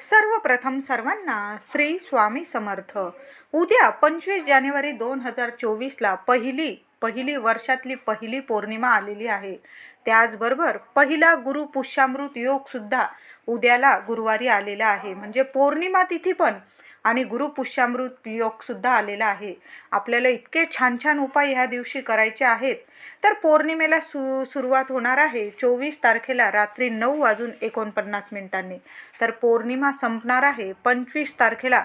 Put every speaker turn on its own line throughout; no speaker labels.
सर्वप्रथम सर्वांना श्री स्वामी समर्थ. उद्या पंचवीस जानेवारी दोन हजार चोवीसला पहिली पहिली वर्षातली पहिली पौर्णिमा आलेली आहे. त्याचबरोबर पहिला गुरु पुष्यामृत योगसुद्धा उद्याला गुरुवारी आलेला आहे. म्हणजे पौर्णिमा तिथी पण आणि गुरु पुष्यामृत आलेला आहे. आपल्याला इतके छान छान उपाय ह्या दिवशी करायचे आहेत. तर पौर्णिमेला सु सुरुवात होणार आहे. चोवीस तारखेला रात्री नऊ वाजून एकोणपन्नास मिनिटांनी. तर पौर्णिमा संपणार आहे. पंचवीस तारखेला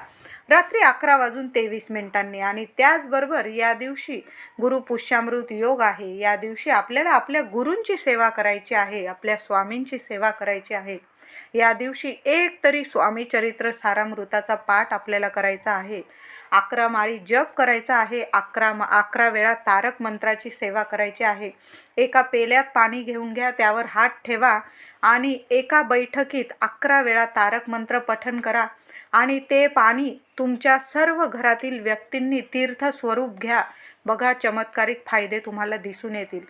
रात्री अकरा वाजून तेवीस मिनिटांनी. आणि त्याचबरोबर या दिवशी गुरु पुष्यामृत योग आहे. या दिवशी आपल्याला आपल्या गुरूंची सेवा करायची आहे. आपल्या स्वामींची सेवा करायची आहे. या दिवशी एक तरी स्वामी चरित्र सारामृताचा पाठ आपल्याला करायचा आहे. अकरा माळी जप करायचा आहे. अकरा म अकरा वेळा तारक मंत्राची सेवा करायची आहे. एका पेल्यात पाणी घेऊन घ्या त्यावर हात ठेवा आणि एका बैठकीत अकरा वेळा तारक मंत्र पठन करा आणि ते पाणी तुमच्या सर्व घरातील व्यक्तींनी तीर्थस्वरूप घ्या. बघा चमत्कारिक फायदे तुम्हाला दिसून येतील.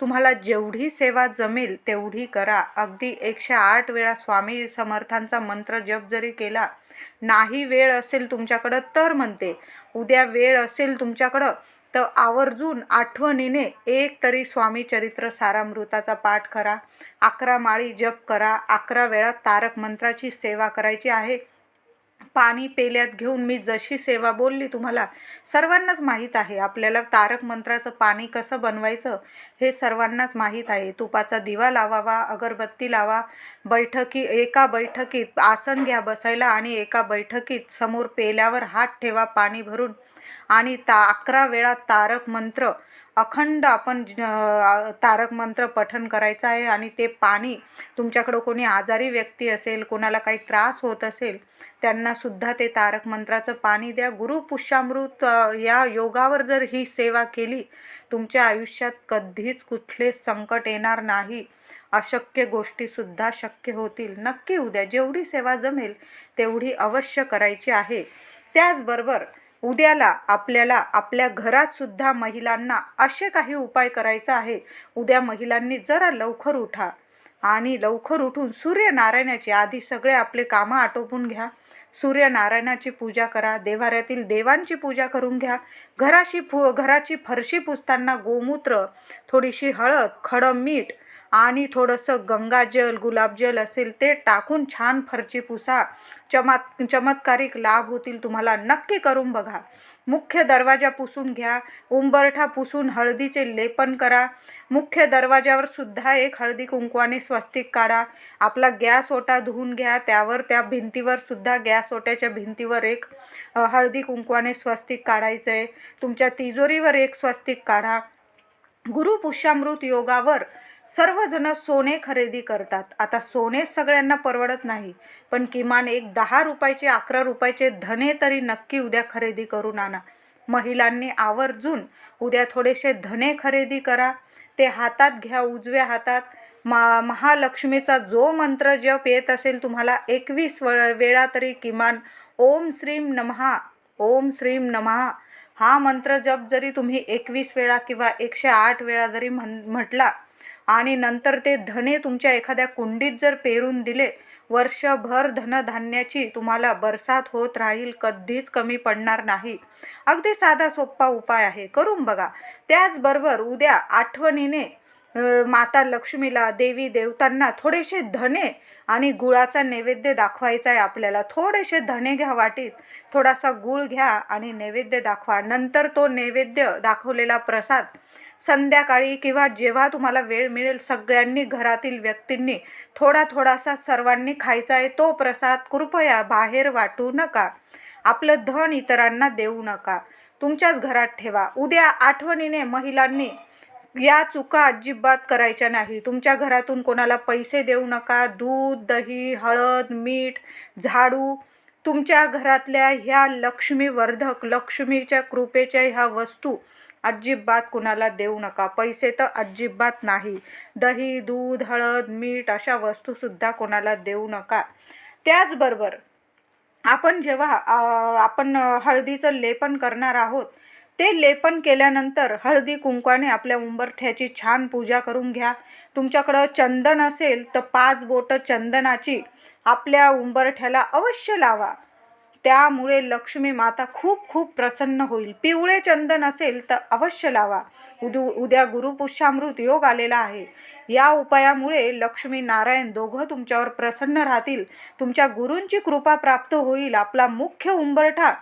तुम्हाला जेवढी सेवा जमेल तेवढी करा. अगदी एकशे आठ वेळा स्वामी समर्थांचा मंत्र जप जरी केला नाही वेळ असेल तुमच्याकडं तर म्हणते. उद्या वेळ असेल तुमच्याकडं तर आवर्जून आठवणीने एक तरी स्वामी चरित्र सारामृताचा पाठ करा. अकरा माळी जप करा. अकरा वेळा तारक मंत्राची सेवा करायची आहे. पाणी पेल्यात घेऊन मी जशी सेवा बोलली तुम्हाला सर्वांनाच माहीत आहे. आपल्याला तारक मंत्राचं पाणी कसं बनवायचं हे सर्वांनाच माहीत आहे. तुपाचा दिवा लावावा अगरबत्ती लावा बैठकी एका बैठकीत आसन घ्या बसायला आणि एका बैठकीत समोर पेल्यावर हात ठेवा पाणी भरून. आणि ता अकरा वेळा तारक मंत्र अखंड आपण तारक मंत्र पठन करायचं आहे आणि ते पाणी तुमच्याकडं कोणी आजारी व्यक्ती असेल कोणाला काही त्रास होत असेल त्यांना सुद्धा ते तारक मंत्राचं पाणी द्या. गुरु पुष्यामृत या योगावर जर ही सेवा केली तुमच्या आयुष्यात कधीच कुठले संकट येणार नाही. अशक्य गोष्टीसुद्धा शक्य होतील. नक्की उद्या जेवढी सेवा जमेल तेवढी अवश्य करायची आहे. त्याचबरोबर उद्याला आपल्याला आपल्या घरात सुद्धा महिलांना असे काही उपाय करायचा आहे. उद्या महिलांनी जरा लवकर उठा आणि लवकर उठून सूर्यनारायणाची आधी सगळे आपले कामं आटोपून घ्या. सूर्यनारायणाची पूजा करा देवाऱ्यातील देवांची पूजा करून घ्या. घराशी फु घराची फरशी पुसताना गोमूत्र थोडीशी हळद खडं मीठ आणि थोडंसं गंगाजल गुलाबजल असेल ते टाकून छान फरची पुसा. चमत् चमत्कारिक लाभ होतील तुम्हाला नक्की करून बघा. मुख्य दरवाजा पुसून घ्या. उंबरठा पुसून हळदीचे लेपन करा. मुख्य दरवाजावर सुद्धा एक हळदी कुंकवाने स्वस्तिक काढा. आपला गॅस ओटा धुवून घ्या. त्यावर त्या भिंतीवर सुद्धा गॅस ओट्याच्या भिंतीवर एक हळदी कुंकवाने स्वस्तिक काढायचं आहे तुमच्या तिजोरीवर एक स्वस्तिक काढा. गुरु पुष्यामृत योगावर सर्वजण सोने खरेदी करतात. आता सोने सगळ्यांना परवडत नाही पण किमान एक दहा रुपयाचे अकरा रुपयाचे धने तरी नक्की उद्या खरेदी करून आणा. महिलांनी आवर्जून उद्या थोडेसे धने खरेदी करा. ते हातात घ्या उजव्या हातात. मा महालक्ष्मीचा जो मंत्र जप येत असेल तुम्हाला एकवीस व वेळा तरी किमान ओम श्रीम नमहा ओम श्रीम नमहा. हा मंत्र जप जरी तुम्ही एकवीस वेळा किंवा एकशे आठ वेळा जरी म्हण म्हटला आणि नंतर ते धने तुमच्या एखाद्या कुंडीत जर पेरून दिले वर्षभर धनधान्याची तुम्हाला बरसात होत राहील कधीच कमी पडणार नाही. अगदी साधा सोप्पा उपाय आहे. करून बघा. त्याचबरोबर उद्या आठवणीने माता लक्ष्मीला देवी देवतांना थोडेसे धने आणि गुळाचा नैवेद्य दाखवायचा आहे आपल्याला. थोडेसे धने घ्या वाटीत. थोडासा गुळ घ्या आणि नैवेद्य दाखवा. नंतर तो नैवेद्य दाखवलेला प्रसाद संध्याकाळी किंवा जेव्हा तुम्हाला वेळ मिळेल सगळ्यांनी घरातील व्यक्तींनी थोडा थोडासा सर्वांनी खायचा आहे तो प्रसाद कृपया बाहेर वाटू नका. आपलं धन इतरांना देऊ नका. तुमच्याच घरात ठेवा. उद्या आठवणीने महिलांनी या चुका अजिबात करायच्या नाही. तुमच्या घरातून कोणाला पैसे देऊ नका. दूध दही हळद मीठ झाडू. तुमच्या घरातल्या ह्या लक्ष्मीवर्धक लक्ष्मीच्या कृपेच्या ह्या वस्तू अजिबात कुणाला देऊ नका. पैसे तर अजिबात नाही. दही दूध हळद मीठ अशा वस्तूसुद्धा कोणाला देऊ नका. त्याचबरोबर आपण जेव्हा आपण हळदीचं लेपन करणार आहोत ते लेपन केल्यानंतर हळदी कुंकवाने आपल्या उंबरठ्याची छान पूजा करून घ्या. तुमच्याकडं चंदन असेल तर पाच बोटं चंदनाची आपल्या उंबरठ्याला अवश्य लावा. त्यामुळे लक्ष्मी माता खूप खूप प्रसन्न होईल. पिवळे चंदन असेल तर अवश्य लावा. उदू उद्या गुरुपुष्यामृत योग आलेला आहे. या उपायामुळे लक्ष्मी नारायण दोघं तुमच्यावर प्रसन्न राहतील. तुमच्या गुरूंची कृपा प्राप्त होईल. आपला मुख्य उंबरठा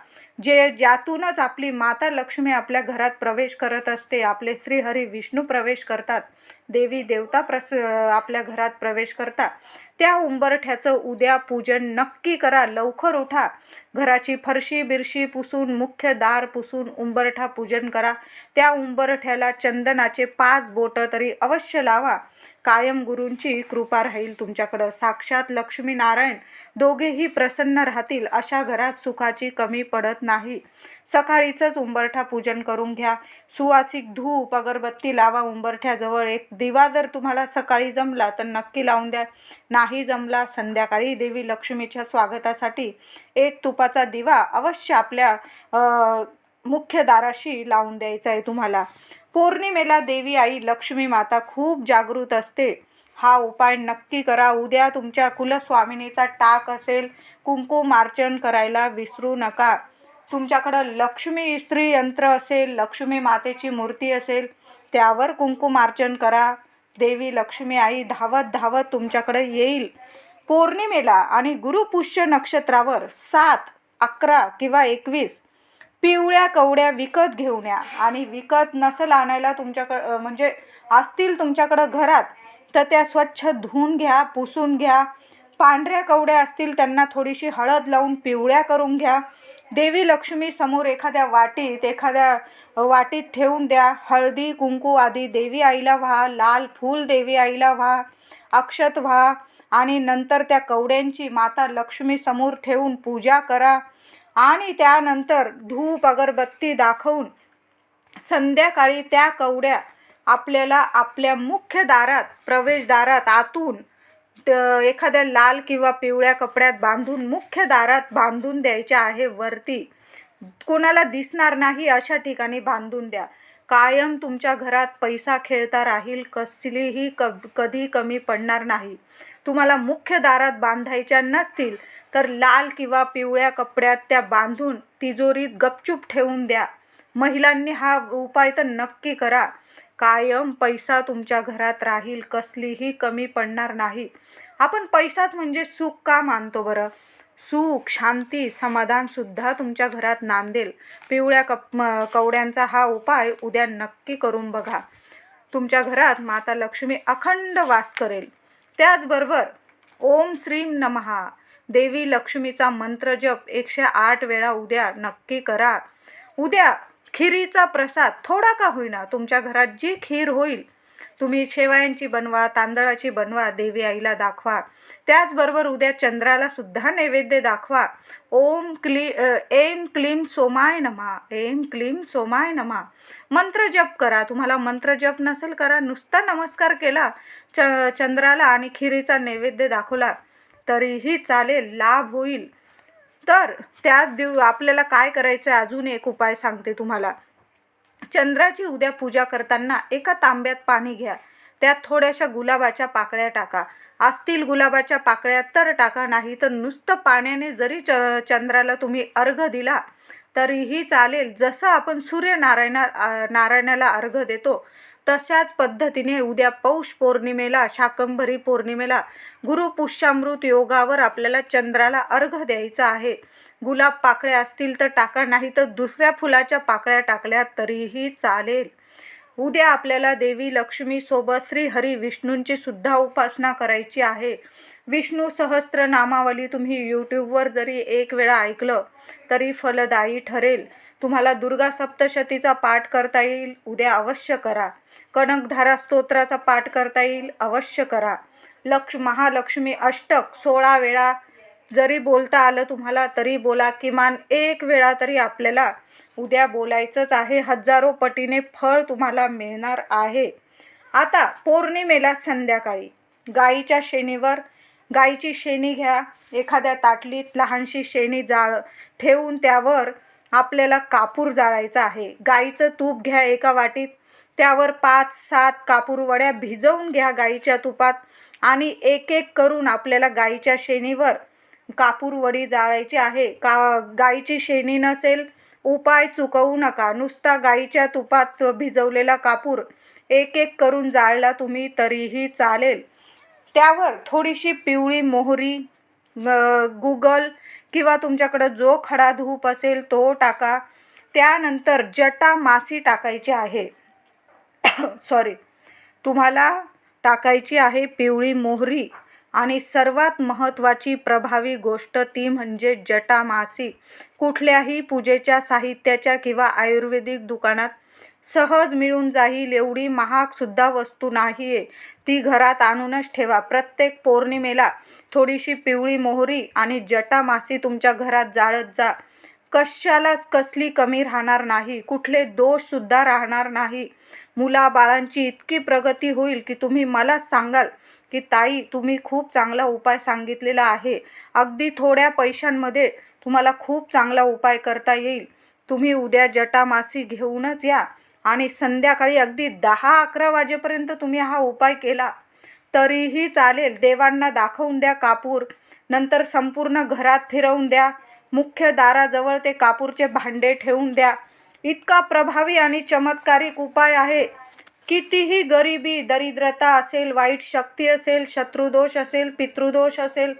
जे ज्यातूनच आपली माता लक्ष्मी आपल्या घरात प्रवेश करत असते आपले श्रीहरी विष्णू प्रवेश करतात. देवी देवता प्रस आपल्या घरात प्रवेश करतात. त्या उंबरठ्याचं उद्या पूजन नक्की करा लवकर उठा. घराची फरशी बिरशी पुसून मुख्य दार पुसून उंबरठा पूजन करा. त्या उंबरठ्याला चंदनाचे पाच बोटं तरी अवश्य लावा. कायम गुरूंची कृपा राहील तुमच्याकडं. साक्षात लक्ष्मीनारायण दोघेही प्रसन्न राहतील अशा घरात सुखाची कमी पडत नाही. सकाळीचंच उंबरठा पूजन करून घ्या. सुवासिक धूप अगरबत्ती लावा उंबरठ्याजवळ. एक दिवा जर तुम्हाला सकाळी जमला तर नक्की लावून द्या. नाही जमला संध्याकाळी देवी लक्ष्मीच्या स्वागतासाठी एक तुपाचा दिवा अवश्य आपल्या मुख्य दाराशी लावून द्यायचं आहे तुम्हाला. पौर्णिमेला देवी आई लक्ष्मी माता खूप जागृत असते. हा उपाय नक्की करा. उद्या तुमच्या कुलस्वामिनीचा टाक असेल कुंकुमार्चन करायला विसरू नका. तुमच्याकडं लक्ष्मी स्त्री यंत्र असेल लक्ष्मी मातेची मूर्ती असेल त्यावर कुंकुमार्चन करा. देवी लक्ष्मी आई धावत धावत तुमच्याकडे येईल. पौर्णिमेला आणि गुरुपुष्य नक्षत्रावर सात अकरा किंवा एकवीस पिवळ्या कवड्या विकत घेऊन या. आणि विकत नसेल आणायला तुमच्याकडं म्हणजे असतील तुमच्याकडं घरात तर त्या स्वच्छ धुवून घ्या पुसून घ्या. पांढऱ्या कवड्या असतील त्यांना थोडीशी हळद लावून पिवळ्या करून घ्या. देवी लक्ष्मी समोर एखाद्या वाटीत एखाद्या वाटीत ठेवून द्या. हळदी कुंकू आधी देवी आईला व्हा लाल फूल देवी आईला व्हा अक्षत व्हा. आणि नंतर त्या कवड्यांची माता लक्ष्मी समोर ठेवून पूजा करा. आणि त्यानंतर धूप अगरबत्ती दाखवून संध्याकाळी त्या कवड्या आपल्याला आपल्या मुख्य दारात प्रवेशदारात आतून त- एखाद्या लाल किंवा पिवळ्या कपड्यात बांधून मुख्य दारात बांधून द्यायच्या आहे वरती. कोणाला दिसणार नाही अशा ठिकाणी बांधून द्या. कायम तुमच्या घरात पैसा खेळता राहील कसलीही क कधी कमी पडणार नाही. तुम्हाला मुख्य दारात बांधायच्या नसतील तर लाल किंवा पिवळ्या कपड्यात त्या बांधून तिजोरीत गपचूप ठेवून द्या. महिलांनी हा उपाय तर नक्की करा. कायम पैसा तुमच्या घरात राहील कसलीही कमी पडणार नाही. आपण पैसाच म्हणजे सुख का मानतो बरं? सुख शांती समाधानसुद्धा तुमच्या घरात नांदेल. पिवळ्या कप कवड्यांचा हा उपाय उद्या नक्की करून बघा. तुमच्या घरात माता लक्ष्मी अखंड वास करेल. त्याचबरोबर ओम श्रीम नमहा देवी लक्ष्मीचा मंत्र जप एकशे आठ वेळा उद्या नक्की करा. उद्या खिरीचा प्रसाद थोडा का होईना तुमच्या घरात जी खीर होईल तुम्ही शेवयांची बनवा तांदळाची बनवा देवी आईला दाखवा. त्याचबरोबर उद्या चंद्राला सुद्धा नैवेद्य दाखवा. ओम क्ली एम क्लीम सोमाय नमा एम क्लीम सोमाय नमा. मंत्र जप करा. तुम्हाला मंत्र जप नसेल करा नुसता नमस्कार केला च चंद्राला आणि खिरीचा नैवेद्य दाखवला तरीही चालेल लाभ होईल. तर त्याच दिव आपल्याला काय करायचं आहे? अजून एक उपाय सांगते तुम्हाला. चंद्राची उद्या पूजा करताना एका तांब्यात पाणी घ्या. त्यात थोड्याशा गुलाबाच्या पाकळ्या टाका. असतील गुलाबाच्या पाकळ्या तर टाका नाही तर नुसतं पाण्याने जरी च चंद्राला तुम्ही अर्घ दिला तरीही चालेल. जसं आपण सूर्यनारायणा नारायणाला अर्घ देतो तशाच पद्धतीने उद्या पौष पौर्णिमेला शाकंभरी पौर्णिमेला गुरुपुष्यामृत योगावर आपल्याला चंद्राला अर्घ द्यायचा आहे. गुलाब पाकळ्या असतील तर टाका नाही तर दुसऱ्या फुलाच्या पाकळ्या टाकल्या तरीही चालेल. उद्या आपल्याला देवी लक्ष्मीसोबत श्री हरी विष्णूंची सुद्धा उपासना करायची आहे. विष्णू सहस्त्र नामावली तुम्ही यूट्यूबवर जरी एक वेळा ऐकलं तरी फलदायी ठरेल. तुम्हाला दुर्गा सप्तशतीचा पाठ करता येईल उद्या अवश्य करा. कणकधारा स्तोत्राचा पाठ करता येईल अवश्य करा. लक्ष महालक्ष्मी अष्टक सोळा वेळा जरी बोलता आलं तुम्हाला तरी बोला. किमान एक वेळा तरी आपल्याला उद्या बोलायचंच आहे. हजारो पटीने फळ तुम्हाला मिळणार आहे. आता पौर्णिमेला संध्याकाळी. गाईच्या शेणीवर गाईची शेणी घ्या. एखाद्या ताटलीत लहानशी शेणी जाळ ठेवून त्यावर आपल्याला कापूर जाळायचा आहे. गाईचं तूप घ्या एका वाटीत. त्यावर पाच सात कापूर वड्या भिजवून घ्या गाईच्या तुपात आणि एक एक करून आपल्याला गाईच्या शेणीवर कापूर वडी जाळायची आहे. का गाईची शेणी नसेल उपाय चुकवू नका. नुसता गाईच्या तुपात भिजवलेला कापूर एक एक करून जाळला तुम्ही तरीही चालेल. त्यावर थोडीशी पिवळी मोहरी गुगल किंवा तुमच्याकडं जो खडा धूप असेल तो टाका. त्यानंतर जटा मासी टाकायची आहे. सॉरी. तुम्हाला टाकायची आहे पिवळी मोहरी. आणि सर्वात महत्त्वाची प्रभावी गोष्ट ती म्हणजे जटामासी. कुठल्याही पूजेच्या साहित्याच्या किंवा आयुर्वेदिक दुकानात सहज मिळून जाईल एवढी महागसुद्धा वस्तू नाही आहे ती घरात आणूनच ठेवा. प्रत्येक पौर्णिमेला थोडीशी पिवळी मोहरी आणि जटामासी तुमच्या घरात जाळत जा. कशालाच कसली कमी राहणार नाही. कुठले दोषसुद्धा राहणार नाही. मुलाबाळांची इतकी प्रगती होईल की तुम्ही मलाच सांगाल की ताई तुम्ही खूप चांगला उपाय सांगितलेला आहे. अगदी थोड्या पैशांमध्ये तुम्हाला खूप चांगला उपाय करता येईल. तुम्ही उद्या जटामासी घेऊनच या आणि संध्याकाळी अगदी दहा अकरा वाजेपर्यंत तुम्ही हा उपाय केला. तरीही चालेल देवांना दाखवून द्या कापूर. नंतर संपूर्ण घरात फिरवून द्या. मुख्य दाराजवळ ते कापूरचे भांडे ठेवून द्या. इतका प्रभावी आणि चमत्कारिक उपाय आहे. कितीही गरिबी दरिद्रता असेल वाईट शक्ती असेल शत्रुदोष असेल पितृदोष असेल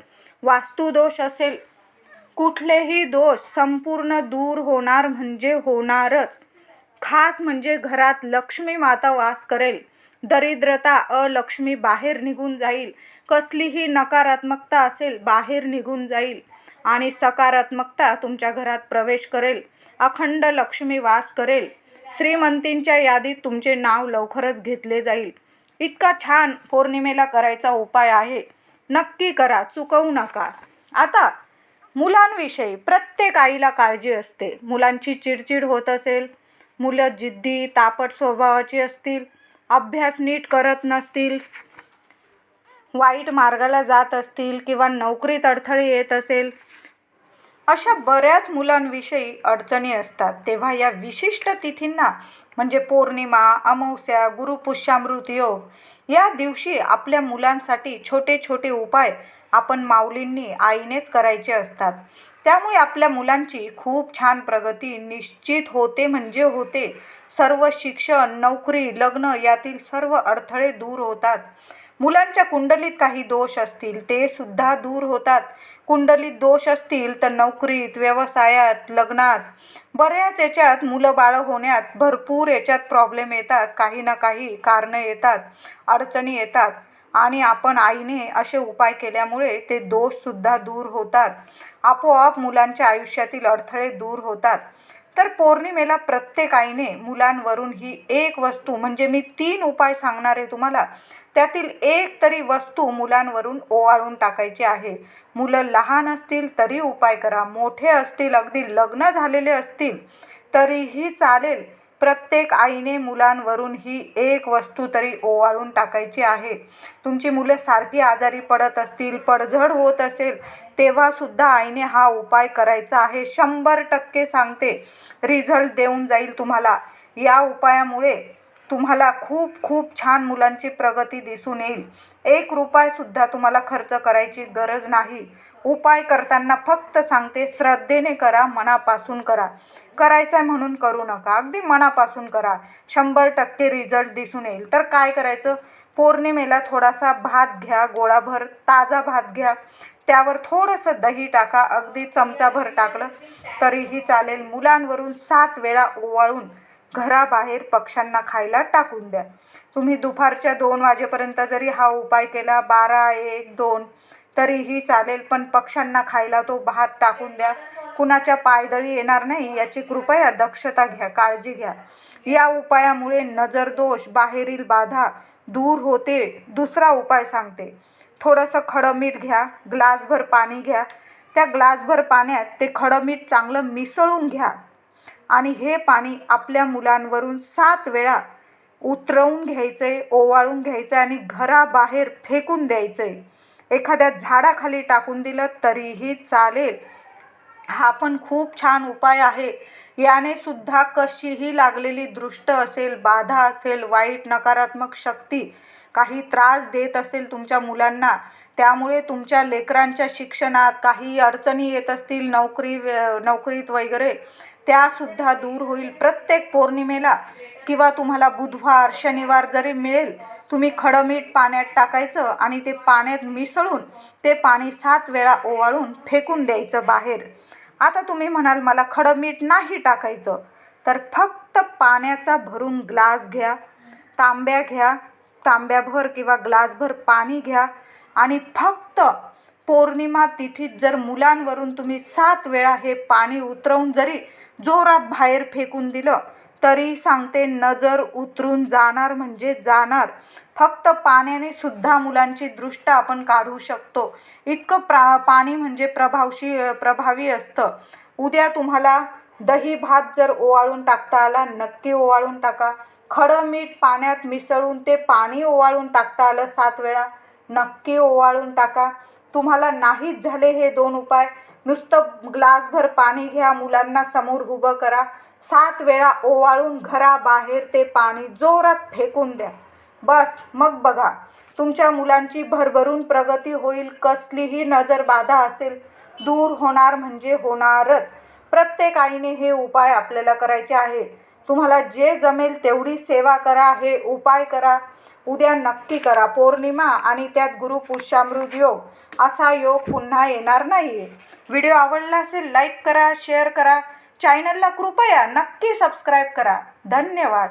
वास्तुदोष असेल कुठलेही दोष संपूर्ण दूर होणार म्हणजे होणारच. खास म्हणजे घरात लक्ष्मी माता वास करेल. दरिद्रता अलक्ष्मी बाहेर निघून जाईल. कसलीही नकारात्मकता असेल बाहेर निघून जाईल. आणि सकारात्मकता तुमच्या घरात प्रवेश करेल. अखंड लक्ष्मी वास करेल. श्रीमंतींच्या यादीत तुमचे नाव लवकरच घेतले जाईल. इतका छान पौर्णिमेला करायचा उपाय आहे. नक्की करा चुकवू नका. आता मुलांविषयी प्रत्येक आईला काळजी असते. मुलांची चिडचिड होत असेल मुलं जिद्दी तापट स्वभावाची असतील अभ्यास नीट करत नसतील वाईट मार्गाला जात असतील किंवा नोकरीत अडथळे येत असेल अशा बऱ्याच मुलांविषयी अडचणी असतात. तेव्हा या विशिष्ट तिथींना म्हणजे पौर्णिमा अमावस्या गुरुपुष्यामृत योग या दिवशी आपल्या मुलांसाठी छोटे छोटे उपाय आपण माऊलींनी आईनेच करायचे असतात. त्यामुळे आपल्या मुलांची खूप छान प्रगती निश्चित होते म्हणजे होते. सर्व शिक्षण नोकरी लग्न यातील सर्व अडथळे दूर होतात. मुलांच्या कुंडलीत काही दोष असतील ते सुद्धा दूर होतात. कुंडलीत दोष असतील तर नोकरीत व्यवसायात लग्नात. बऱ्याच याच्यात मुलं बाळं होण्यात भरपूर याच्यात प्रॉब्लेम येतात. काही ना काही कारणं येतात अडचणी येतात. आणि आपण आईने असे उपाय केल्यामुळे ते दोषसुद्धा दूर होतात. आपोआप मुलांच्या आयुष्यातील अडथळे दूर होतात. तर पौर्णिमेला प्रत्येक आईने मुलांवरून ही एक वस्तू म्हणजे मी तीन उपाय सांगणार आहे तुम्हाला त्यातील एक तरी वस्तू मुलांवरून ओवाळून टाकायची आहे. मुलं लहान असतील तरी उपाय करा. मोठे असतील अगदी लग्न झालेले असतील तरीही चालेल. प्रत्येक आईने मुलांवरून ही एक वस्तू तरी ओवाळून टाकायची आहे. तुमची मुलं सारखी आजारी पडत असतील पडझड होत असेल तेव्हासुद्धा आईने हा उपाय करायचा आहे. शंभर टक्के सांगते. रिझल्ट देऊन जाईल तुम्हाला. या उपायामुळे तुम्हाला खूप खूप छान मुलांची प्रगती दिसून येईल. एक रुपयासुद्धा तुम्हाला खर्च करायची गरज नाही. उपाय करताना फक्त सांगते श्रद्धेने करा मनापासून करा. करायचं आहे म्हणून करू नका. अगदी मनापासून करा. शंभर टक्के रिझल्ट दिसून येईल. तर काय करायचं? पौर्णिमेला थोडासा भात घ्या गोळाभर ताजा भात घ्या. त्यावर थोडंसं दही टाका. अगदी चमचाभर टाकलं तरीही चालेल. मुलांवरून सात वेळा ओवाळून घराबाहेर पक्ष्यांना खायला टाकून द्या. तुम्ही दुपारच्या दोन वाजेपर्यंत जरी हा उपाय केला बारा एक दोन तरीही चालेल पण पक्ष्यांना खायला तो भात टाकून द्या. कुणाच्या पायदळी येणार नाही याची कृपया दक्षता घ्या काळजी घ्या. या उपायामुळे नजरदोष बाहेरील बाधा दूर होते दुसरा उपाय सांगते. थोडंसं खडं मीठ घ्या ग्लासभर पाणी घ्या. त्या ग्लासभर पाण्यात ते खडं मीठ चांगलं मिसळून घ्या. आणि हे पाणी आपल्या मुलांवरून सात वेळा उतरवून घ्यायचं आहे ओवाळून घ्यायचं आहे आणि घराबाहेर फेकून द्यायचं. आहे एखाद्या झाडाखाली टाकून दिलं तरीही चालेल. हा पण खूप छान उपाय आहे. याने सुद्धा कशीही लागलेली दृष्ट असेल बाधा असेल वाईट नकारात्मक शक्ती काही त्रास देत असेल तुमच्या मुलांना त्यामुळे तुमच्या लेकरांच्या शिक्षणात काही अडचणी येत असतील नोकरी नोकरीत वगैरे त्यासुद्धा दूर होईल प्रत्येक पौर्णिमेला. किंवा तुम्हाला बुधवार शनिवार जरी मिळेल तुम्ही खडं मीठ पाण्यात टाकायचं आणि ते पाण्यात मिसळून ते पाणी सात वेळा ओवाळून फेकून द्यायचं बाहेर. आता तुम्ही म्हणाल मला खडं मीठ नाही टाकायचं. तर फक्त पाण्याचा भरून ग्लास घ्या तांब्या घ्या तांब्याभर किंवा ग्लासभर पाणी घ्या आणि फक्त पौर्णिमा तिथीत जर मुलांवरून तुम्ही सात वेळा हे पाणी उतरवून जरी जोरात बाहेर फेकून दिलं. तरी सांगते नजर उतरून जाणार म्हणजे जाणार. फक्त पाण्याने सुद्धा मुलांची दृष्ट आपण काढू शकतो. इतकं प्रा पाणी म्हणजे प्रभावशी प्रभावी असतं. उद्या तुम्हाला दही भात जर ओवाळून टाकता आला नक्की ओवाळून टाका. खडं मीठ पाण्यात मिसळून ते पाणी ओवाळून टाकता आलं सात वेळा नक्की ओवाळून टाका. तुम्हाला नाहीच झाले हे दोन उपाय. नुसतं ग्लासभर पाणी घ्या मुलांना समोर उभं करा. सात वेळा ओवाळून घराबाहेर ते पाणी जोरात फेकून द्या. बस मग बघा. तुमच्या मुलांची भरभरून प्रगती होईल कसलीही नजर बाधा असेल दूर होणार म्हणजे होणारच. प्रत्येक आईने हे उपाय आपल्याला करायचे आहे. तुम्हाला जे जमेल तेवढी सेवा करा हे उपाय करा. उद्या नक्की करा. पौर्णिमा आणि त्यात गुरुपुष्यामृत योग. असा योग पुन्हा येणार नाही आहे व्हिडिओ आवडला असेल लाईक करा शेअर करा. चॅनलला कृपया नक्की सबस्क्राईब करा. धन्यवाद.